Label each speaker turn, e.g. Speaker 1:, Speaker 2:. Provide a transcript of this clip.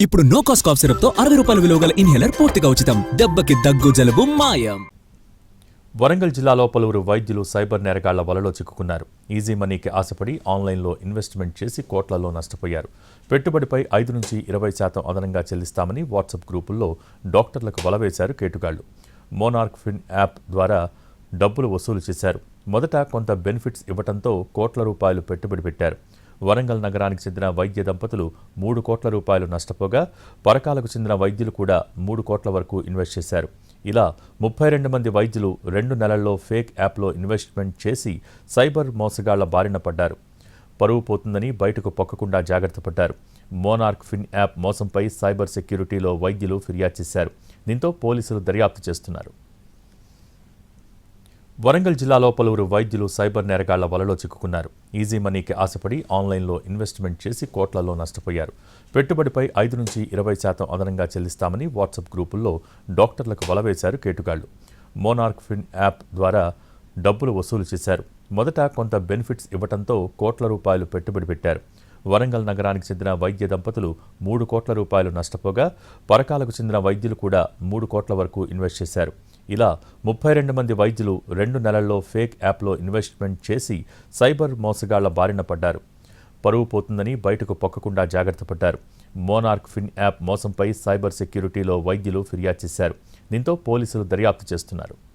Speaker 1: ఇప్పుడు no cost cough సిరప్తో అరవై రూపాయల విలువ గల ఇన్హేలర్ పూర్తిగా ఉచితం. దెబ్బకి దగ్గు జలుబు మాయం.
Speaker 2: వరంగల్ జిల్లాలో పలువురు వైద్యులు సైబర్ నేరగాళ్ళ వలలో చిక్కుకున్నారు. ఈజీ మనీకి ఆశపడి ఆన్లైన్లో ఇన్వెస్ట్మెంట్ చేసి కోట్లలో నష్టపోయారు. పెట్టుబడిపై ఐదు నుంచి ఇరవై శాతం అదనంగా చెల్లిస్తామని వాట్సాప్ గ్రూపుల్లో డాక్టర్లకు వలవేశారు కేటుగాళ్ళు. మోనార్క్ ఫిన్ యాప్ ద్వారా డబ్బులు వసూలు చేశారు. మొదట కొంత బెనిఫిట్స్ ఇవ్వడంతో కోట్ల రూపాయలు పెట్టుబడి పెట్టారు. వరంగల్ నగరానికి చెందిన వైద్య దంపతులు మూడు కోట్ల రూపాయలు నష్టపోగా పరకాలకు చెందిన వైద్యులు కూడా మూడు కోట్ల వరకు ఇన్వెస్ట్ చేశారు. ఇలా ముప్పై రెండు మంది వైద్యులు రెండు నెలల్లో ఫేక్ యాప్లో ఇన్వెస్ట్మెంట్ చేసి సైబర్ మోసగాళ్ళ బారిన పడ్డారు. పరువు పోతుందని బయటకు పొక్కకుండా జాగ్రత్త పడ్డారు. మోనార్క్ ఫిన్ యాప్ మోసంపై సైబర్ సెక్యూరిటీలో వైద్యులు ఫిర్యాదు చేశారు. దీంతో పోలీసులు దర్యాప్తు చేస్తున్నారు. వరంగల్ జిల్లాలో పలువురు వైద్యులు సైబర్ నేరగాళ్ళ వలలో చిక్కుకున్నారు. ఈజీ మనీకి ఆశపడి ఆన్లైన్లో ఇన్వెస్ట్మెంట్ చేసి కోట్లలో నష్టపోయారు. పెట్టుబడిపై ఐదు నుంచి ఇరవై శాతం అదనంగా చెల్లిస్తామని వాట్సాప్ గ్రూపుల్లో డాక్టర్లకు వల వేశారు కేటుగాళ్ళు. మోనార్క్ ఫిన్ యాప్ ద్వారా డబ్బులు వసూలు చేశారు. మొదట కొంత బెనిఫిట్స్ ఇవ్వడంతో కోట్ల రూపాయలు పెట్టుబడి పెట్టారు. వరంగల్ నగరానికి చెందిన వైద్య దంపతులు మూడు కోట్ల రూపాయలు నష్టపోగా పరకాలకు చెందిన వైద్యులు కూడా మూడు కోట్ల వరకు ఇన్వెస్ట్ చేశారు. ఇలా ముప్పై రెండు మంది వైద్యులు రెండు నెలల్లో ఫేక్ యాప్లో ఇన్వెస్ట్మెంట్ చేసి సైబర్ మోసగాళ్ళ బారిన పడ్డారు. పరువు పోతుందని బయటకు పొక్కకుండా జాగ్రత్త పడ్డారు. మోనార్క్ ఫిన్ యాప్ మోసంపై సైబర్ సెక్యూరిటీలో వైద్యులు ఫిర్యాదు చేశారు. దీంతో పోలీసులు దర్యాప్తు చేస్తున్నారు.